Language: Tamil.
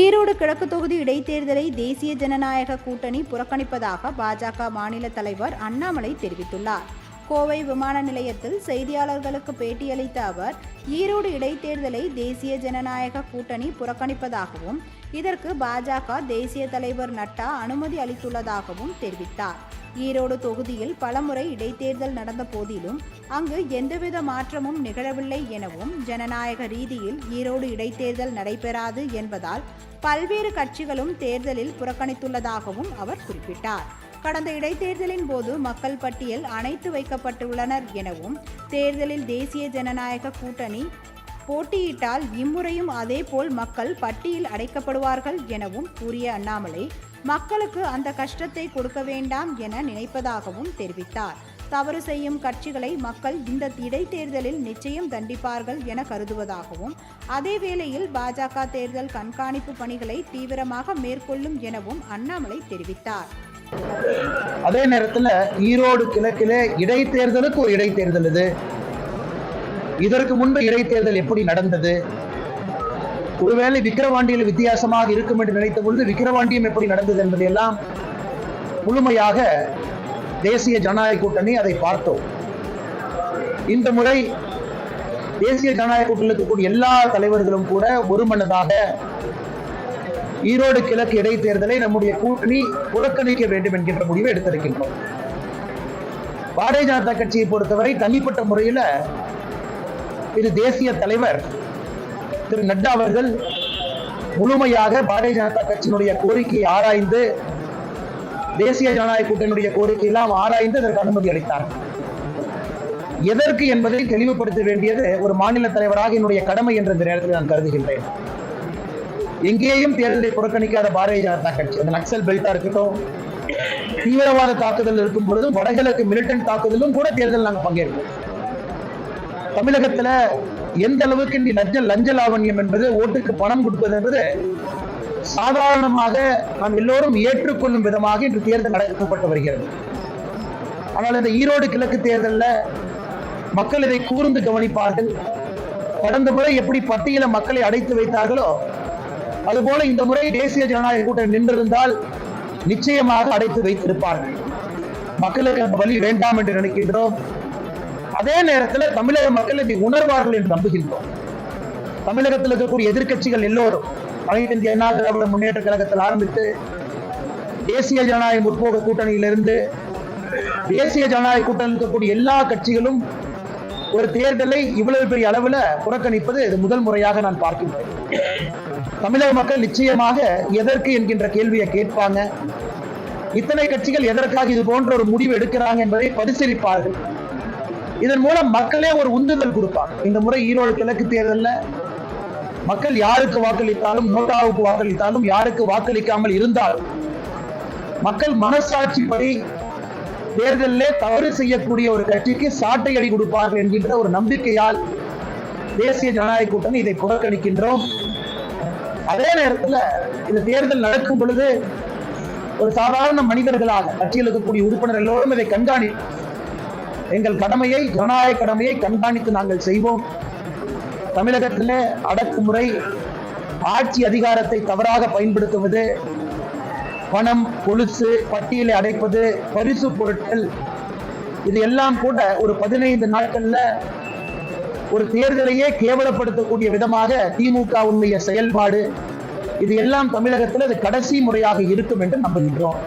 ஈரோடு கிழக்கு தொகுதி இடைத்தேர்தலை தேசிய ஜனநாயக கூட்டணி புறக்கணிப்பதாக பாஜக மாநில தலைவர் அண்ணாமலை தெரிவித்துள்ளார். கோவை விமான நிலையத்தில் செய்தியாளர்களுக்கு பேட்டியளித்த அவர் ஈரோடு இடைத்தேர்தலை தேசிய ஜனநாயக கூட்டணி புறக்கணிப்பதாகவும் இதற்கு பாஜக தேசிய தலைவர் நட்டா அனுமதி அளித்துள்ளதாகவும் தெரிவித்தார். ஈரோடு தொகுதியில் பலமுறை இடைத்தேர்தல் நடந்த போதிலும் அங்கு எந்தவித மாற்றமும் நிகழவில்லை எனவும் ஜனநாயக ரீதியில் ஈரோடு இடைத்தேர்தல் நடைபெறாது என்பதால் பல்வேறு கட்சிகளும் தேர்தலில் புறக்கணித்துள்ளதாகவும் அவர் குறிப்பிட்டார். கடந்த இடைத்தேர்தலின் போது மக்கள் பட்டியல் அணைத்து வைக்கப்பட்டுள்ளனர் எனவும் தேர்தலில் தேசிய ஜனநாயக கூட்டணி போட்டியிட்டால் இம்முறையும் அதேபோல் மக்கள் பட்டியில் அடைக்கப்படுவார்கள் எனவும் கூறிய அண்ணாமலை மக்களுக்கு அந்த கஷ்டத்தை கொடுக்க வேண்டாம் என நினைப்பதாகவும் தெரிவித்தார். தவறு செய்யும் கட்சிகளை மக்கள் இந்த இடைத்தேர்தலில் நிச்சயம் தண்டிப்பார்கள் என கருதுவதாகவும் அதே வேளையில் பாஜக தேர்தல் கண்காணிப்பு பணிகளை தீவிரமாக மேற்கொள்ளும் எனவும் அண்ணாமலை தெரிவித்தார். அதே நேரத்தில் ஈரோடு கிழக்கிலே இடைத்தேர்தலுக்கு ஒரு இடைத்தேர்தல் இது. இதற்கு முன்பு இடைத்தேர்தல் எப்படி நடந்தது? ஒருவேளை விக்கிரவாண்டியில் வித்தியாசமாக இருக்கும் என்று நினைத்த பொழுது விக்கிரவாண்டியம் எப்படி நடந்தது என்பதையெல்லாம் முழுமையாக தேசிய ஜனநாயக கூட்டணி அதை பார்த்தோம். இந்த முறை தேசிய ஜனநாயக கூட்டணியில் இருக்கக்கூடிய எல்லா தலைவர்களும் கூட ஒருமனதாக ஈரோடு கிழக்கு இடைத்தேர்தலை நம்முடைய கூட்டணி புறக்கணிக்க வேண்டும் என்கின்ற முடிவை எடுத்திருக்கின்றோம். பாரதிய ஜனதா கட்சியை பொறுத்தவரை தனிப்பட்ட முறையில இது தேசிய தலைவர் திரு நட்டா அவர்கள் முழுமையாக பாரதிய ஜனதா கட்சியினுடைய கோரிக்கையை ஆராய்ந்து தேசிய ஜனநாயக கூட்டணியுடைய கோரிக்கை எல்லாம் ஆராய்ந்து அதற்கு அனுமதி அளித்தார். எதற்கு என்பதை தெளிவுபடுத்த வேண்டியது ஒரு மாநில தலைவராக என்னுடைய கடமை என்ற இந்த நேரத்தில் நான் கருதுகின்றேன். எங்கேயும் தேர்தலை புறக்கணிக்காத பாரதிய ஜனதா கட்சி அந்த நக்சல் பெல்ட்டா இருக்கட்டும் தீவிரவாத தாக்குதல் இருக்கும் பொழுது வடகிழக்கு மிலிட்டன்ட் தாக்குதலும் கூட தேர்தல் நாங்கள் பங்கேற்போம் தமிழகத்துல எந்த அளவுக்கு இந்த லஞ்ச லஞ்ச லாவண்யம் என்பது ஓட்டுக்கு பணம் கொடுப்பது என்பது சாதாரணமாக நாம் எல்லோரும் ஏற்றுக்கொள்ளும் விதமாக இன்று தேர்தல் நடத்தப்பட்டு வருகிறது. ஆனால் இந்த ஈரோடு கிழக்கு தேர்தலில் மக்கள் இதை கூர்ந்து கவனிப்பார்கள். கடந்த முறை எப்படி பட்டியல மக்களை அடைத்து வைத்தார்களோ அதுபோல இந்த முறை தேசிய ஜனநாயக கூட்டம் நின்றிருந்தால் நிச்சயமாக அடைத்து வைத்திருப்பார்கள். மக்களுக்கு அந்த வழி வேண்டாம் என்று நினைக்கின்றோம். அதே நேரத்தில் தமிழக மக்கள் இதை உணர்வார்கள் என்று நம்புகின்றோம். தமிழகத்தில் இருக்கக்கூடிய எதிர்க்கட்சிகள் எல்லோரும் அனைத்து இந்திய அண்ணா திராவிட முன்னேற்ற கழகத்தில் ஆரம்பித்து தேசிய ஜனநாயக முற்போக்கு கூட்டணியிலிருந்து தேசிய ஜனநாயக கூட்டணி இருக்கக்கூடிய எல்லா கட்சிகளும் ஒரு தேர்தலை இவ்வளவு பெரிய அளவுல புறக்கணிப்பது இது முதல் முறையாக நான் பார்க்கின்றேன். தமிழக மக்கள் நிச்சயமாக எதற்கு என்கின்ற கேள்வியை கேட்பாங்க. இத்தனை கட்சிகள் எதற்காக இது போன்ற ஒரு முடிவு எடுக்கிறாங்க என்பதை பரிசீலிப்பார்கள். இதன் மூலம் மக்களே ஒரு உந்துதல் கொடுப்பாங்க. இந்த முறை ஈரோடு கிழக்கு தேர்தலில் மக்கள் யாருக்கு வாக்களித்தாலும் நோட்டாவுக்கு வாக்களித்தாலும் யாருக்கு வாக்களிக்காமல் இருந்தாலும் மக்கள் மனசாட்சிப்படி தேர்தலிலே தவறு செய்யக்கூடிய ஒரு கட்சிக்கு சாட்டை அடி கொடுப்பார்கள் என்கின்ற ஒரு நம்பிக்கையால் தேசிய ஜனநாயக கூட்டணி இதை புறக்கணிக்கின்றோம். அதே நேரத்தில் இந்த தேர்தல் நடக்கும் பொழுது ஒரு சாதாரண மனிதர்களாக கட்சியில் இருக்கக்கூடிய உறுப்பினர்களோடும் இதை கண்காணி எங்கள் கடமையை ஜனநாயக கடமையை கண்காணித்து நாங்கள் செய்வோம். தமிழகத்திலே அடக்குமுறை ஆட்சி அதிகாரத்தை தவறாக பயன்படுத்துவது பணம் கொலுசு பட்டியலை அடைப்பது பரிசு பொருட்கள் இது எல்லாம் கூட ஒரு பதினைந்து நாட்கள்ல ஒரு தேர்தலையே கேவலப்படுத்தக்கூடிய விதமாக திமுக உண்மைய செயல்பாடு இது எல்லாம் தமிழகத்தில் அது கடைசி முறையாக இருக்கும் என்று நம்புகின்றோம்.